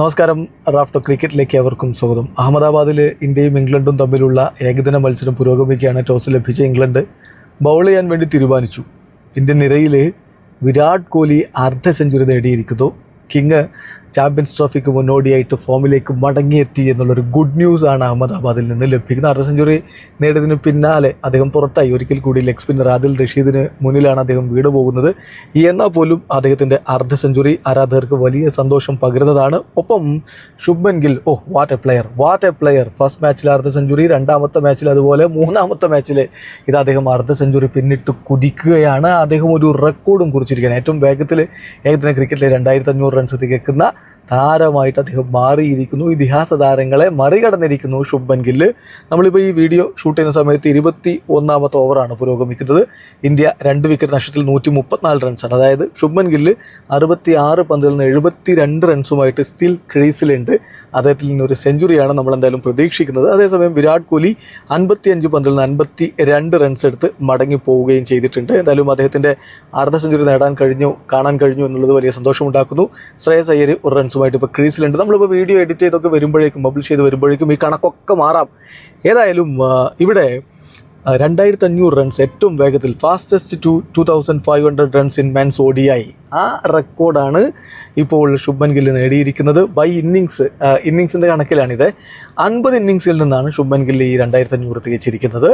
നമസ്കാരം റാഫ്റ്റോ ക്രിക്കറ്റിലേക്ക് അവർക്കും സ്വാഗതം. അഹമ്മദാബാദിൽ ഇന്ത്യയും ഇംഗ്ലണ്ടും തമ്മിലുള്ള ഏകദിന മത്സരം പുരോഗമിക്കുകയാണ് ടോസ് ലഭിച്ച ഇംഗ്ലണ്ട്. ബൗൾ ചെയ്യാൻ വേണ്ടി തീരുമാനിച്ചു. ഇന്ത്യൻ നിരയിൽ വിരാട് കോഹ്ലി അർദ്ധ സെഞ്ചുറി നേടിയിരിക്കുന്നു. കിങ് ചാമ്പ്യൻസ് ട്രോഫിക്ക് മുന്നോടിയായിട്ട് ഫോമിലേക്ക് മടങ്ങിയെത്തി എന്നുള്ളൊരു ഗുഡ് ന്യൂസ് ആണ് അഹമ്മദാബാദിൽ നിന്ന് ലഭിക്കുന്നത്. അർദ്ധ സെഞ്ചുറി നേടിയതിന് പിന്നാലെ അദ്ദേഹം പുറത്തായി. ഒരിക്കൽ കൂടി ലെഗ് സ്പിന്നർ ആദിൽ റഷീദിന് മുന്നിലാണ് അദ്ദേഹം വീട് പോകുന്നത്. എന്നാൽ പോലും അദ്ദേഹത്തിന്റെ അർദ്ധ സെഞ്ചുറി ആരാധകർക്ക് വലിയ സന്തോഷം പകരുന്നതാണ്. ഒപ്പം Shubman Gill oh what a player what a player first മാച്ചിൽ അർദ്ധ സെഞ്ചുറി രണ്ടാമത്തെ മാച്ചിൽ അതുപോലെ മൂന്നാമത്തെ മാച്ചിൽ ഇത് അദ്ദേഹം അർദ്ധ സെഞ്ചുറി പിന്നിട്ട് കുതിക്കുകയാണ്. അദ്ദേഹം ഒരു റെക്കോർഡും കുറിച്ചിരിക്കുകയാണ്. ഏറ്റവും വേഗത്തിൽ ഏകദിന ക്രിക്കറ്റിലെ രണ്ടായിരത്തി അഞ്ഞൂറ് റൺസ് തികക്കുന്ന താരമായിട്ട് അദ്ദേഹം മാറിയിരിക്കുന്നു. ഇതിഹാസ താരങ്ങളെ മറികടന്നിരിക്കുന്നു ശുഭൻ ഗില്ല്. നമ്മളിപ്പോൾ ഈ വീഡിയോ ഷൂട്ട് ചെയ്യുന്ന സമയത്ത് ഇരുപത്തി ഒന്നാമത്തെ ഓവറാണ് പുരോഗമിക്കുന്നത്. ഇന്ത്യ രണ്ട് വിക്കറ്റ് നഷ്ടത്തിൽ നൂറ്റി മുപ്പത്തിനാല് റൺസാണ് അതായത് ശുഭൻ ഗില്ല് അറുപത്തി ആറ് പന്തിൽ നിന്ന് എഴുപത്തി രണ്ട് റൺസുമായിട്ട് സ്റ്റിൽ ക്രീസിലുണ്ട് അദ്ദേഹത്തിൽ നിന്നൊരു സെഞ്ചുറിയാണ് നമ്മൾ എന്തായാലും പ്രതീക്ഷിക്കുന്നത്. അതേസമയം വിരാട് കോഹ്ലി അൻപത്തി അഞ്ച് പന്തിൽ നിന്ന് അൻപത്തി രണ്ട് റൺസ് എടുത്ത് മടങ്ങി പോവുകയും ചെയ്തിട്ടുണ്ട്. എന്തായാലും അദ്ദേഹത്തിന്റെ അർദ്ധ സെഞ്ചുറി നേടാൻ കഴിഞ്ഞു കാണാൻ കഴിഞ്ഞു എന്നുള്ളത് വലിയ സന്തോഷമുണ്ടാക്കുന്നു. ശ്രേയസ് അയ്യർ ഒരു റൺസുമായിട്ട് ഇപ്പോൾ ക്രീസിലുണ്ട്. നമ്മളിപ്പോൾ വീഡിയോ എഡിറ്റ് ചെയ്തൊക്കെ വരുമ്പോഴേക്കും പബ്ലിഷ് ചെയ്ത് വരുമ്പോഴേക്കും ഈ കണക്കൊക്കെ മാറാം. ഏതായാലും ഇവിടെ രണ്ടായിരത്തി അഞ്ഞൂറ് റൺസ് ഏറ്റവും വേഗത്തിൽ fastest to two thousand five hundred runs in men's ഓഡിയായി ആ റെക്കോർഡാണ് ഇപ്പോൾ ശുഭൻ ഗിൽ നേടിയിരിക്കുന്നത്. ബൈ ഇന്നിങ്സ് ഇന്നിങ്സിന്റെ കണക്കിലാണിത്. അൻപത് ഇന്നിങ്സിൽ നിന്നാണ് ശുഭൻ ഗിൽ ഈ രണ്ടായിരത്തി അഞ്ഞൂറ് തികച്ചിരിക്കുന്നത്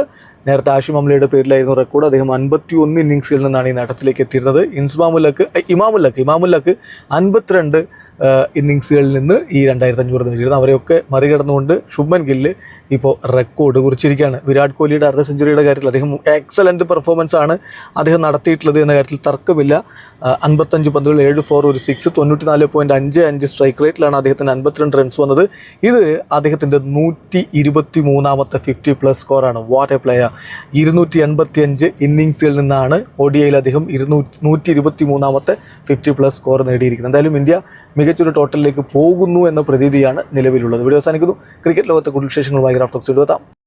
നേരത്തെ ആഷിം അംലയുടെ പേരിലായിരുന്നു റെക്കോർഡ്. അദ്ദേഹം അൻപത്തി ഒന്ന് ഇന്നിങ്സിൽ നിന്നാണ് ഈ നേട്ടത്തിലേക്ക് എത്തിയിരുന്നത്. ഇൻസ്മാമുല്ലക്ക് ഇമാമുല്ലക്ക് ഇമാമുല്ലക്ക് അൻപത്തിരണ്ട് ഇന്നിങ്സുകളിൽ നിന്ന് ഈ രണ്ടായിരത്തി അഞ്ഞൂറ് നേടിയിരുന്നു അവരെയൊക്കെ മറികടന്നുകൊണ്ട് ശുഭൻ ഗില്ല് ഇപ്പോൾ റെക്കോർഡ് കുറിച്ചിരിക്കുകയാണ്. വിരാട് കോഹ്ലിയുടെ അർദ്ധ സെഞ്ചുറിയുടെ കാര്യത്തിൽ അദ്ദേഹം എക്സലന്റ് പെർഫോമൻസ് ആണ് അദ്ദേഹം നടത്തിയിട്ടുള്ളത് എന്ന കാര്യത്തിൽ തർക്കമില്ല. അൻപത്തഞ്ച് പന്തുകൾ ഏഴ് ഫോർ ഒരു സിക്സ് തൊണ്ണൂറ്റി നാല് പോയിന്റ് അഞ്ച് അഞ്ച് സ്ട്രൈക്ക് റേറ്റിലാണ് അദ്ദേഹത്തിന് അൻപത്തിരണ്ട് റൺസ് വന്നത്. ഇത് അദ്ദേഹത്തിന്റെ നൂറ്റി ഇരുപത്തി മൂന്നാമത്തെ ഫിഫ്റ്റി പ്ലസ് സ്കോറാണ് വാട്ട് എ പ്ലെയർ ഇരുന്നൂറ്റി എൺപത്തി അഞ്ച് ഇന്നിങ്സുകളിൽ നിന്നാണ് ഒഡിഐയിൽ അദ്ദേഹം ഇരുന്നൂറ്റി നൂറ്റി ഇരുപത്തി മൂന്നാമത്തെ ഫിഫ്റ്റി പ്ലസ് സ്കോർ നേടിയിരിക്കുന്നത്. എന്തായാലും ഇന്ത്യ മികച്ചൊരു ടോട്ടലിലേക്ക് പോകുന്നു എന്ന പ്രതീതിയാണ് നിലവിലുള്ളത്. വീഡിയോ അവസാനിക്കുന്നു. ക്രിക്കറ്റ് ലോകത്തെ കൂടുതൽ വിശേഷങ്ങളുമായി ഗ്രാഫ്റ്റോക്സ് എത്താം.